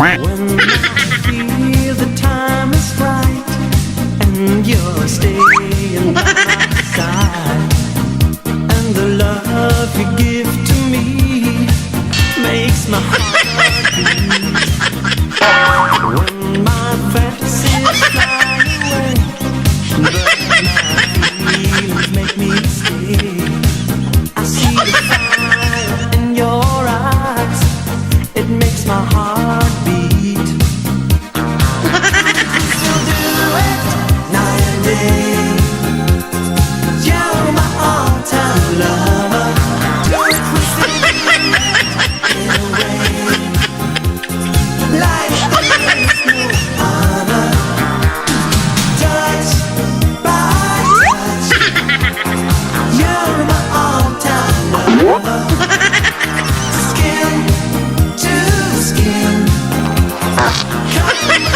When I feel the time is right and you're staying outside, and the love you give to me makes my heart beat. When my fantasy Come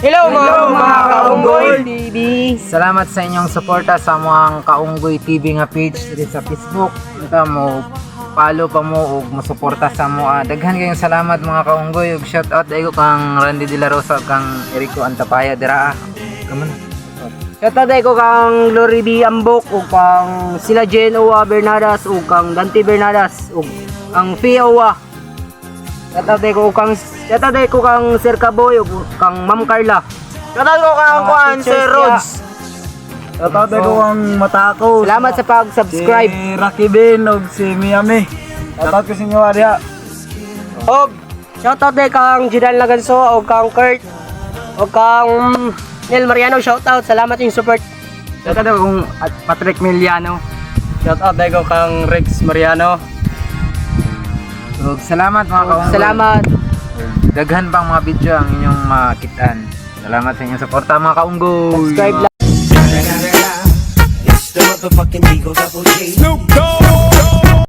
Hello, mga, Hello, mga kaunggoy. TV. Salamat sa inyong suporta sa mga Kaunggoy TV nga page diri sa Facebook. Ito mo follow pa mo ug mo suporta sa mo. Ah, daghan kayong salamat mga Kaunggoy ug shout out dai ko kang Randy De La Rosa kang Erico Antapaya dira. ah. Shoutout ko kang Glory B. Ambok ug kang sila Jen Owa Bernadas ug kang Dante Bernadas ug ang Fia Owa. Shoutout ko kang shoutout ko kang Sir Kaboy ug kang Ma'am Carla. Shoutout ko kang teachers Sir Rods. Shoutout ko ang matakaw. Salamat sa pag-subscribe. Si Rocky Ben og si Miami. Shoutout ko sa inyo Arya. Og shoutout din kang Jidan Laganso ug kang Kurt ug kang Nel Mariano shoutout. Salamat yung support. Shoutout ko kang Patrick Miliano. Shoutout ko kang Rex Mariano. Ug salamat mga Kaunggoy. Salamat. Daghan pang mga video ang inyong makitaan. Salamat sa inyong suporta mga Kaunggoy. Subscribe lang. It's the motherfucking Eagle Double G. Snoop Dogg.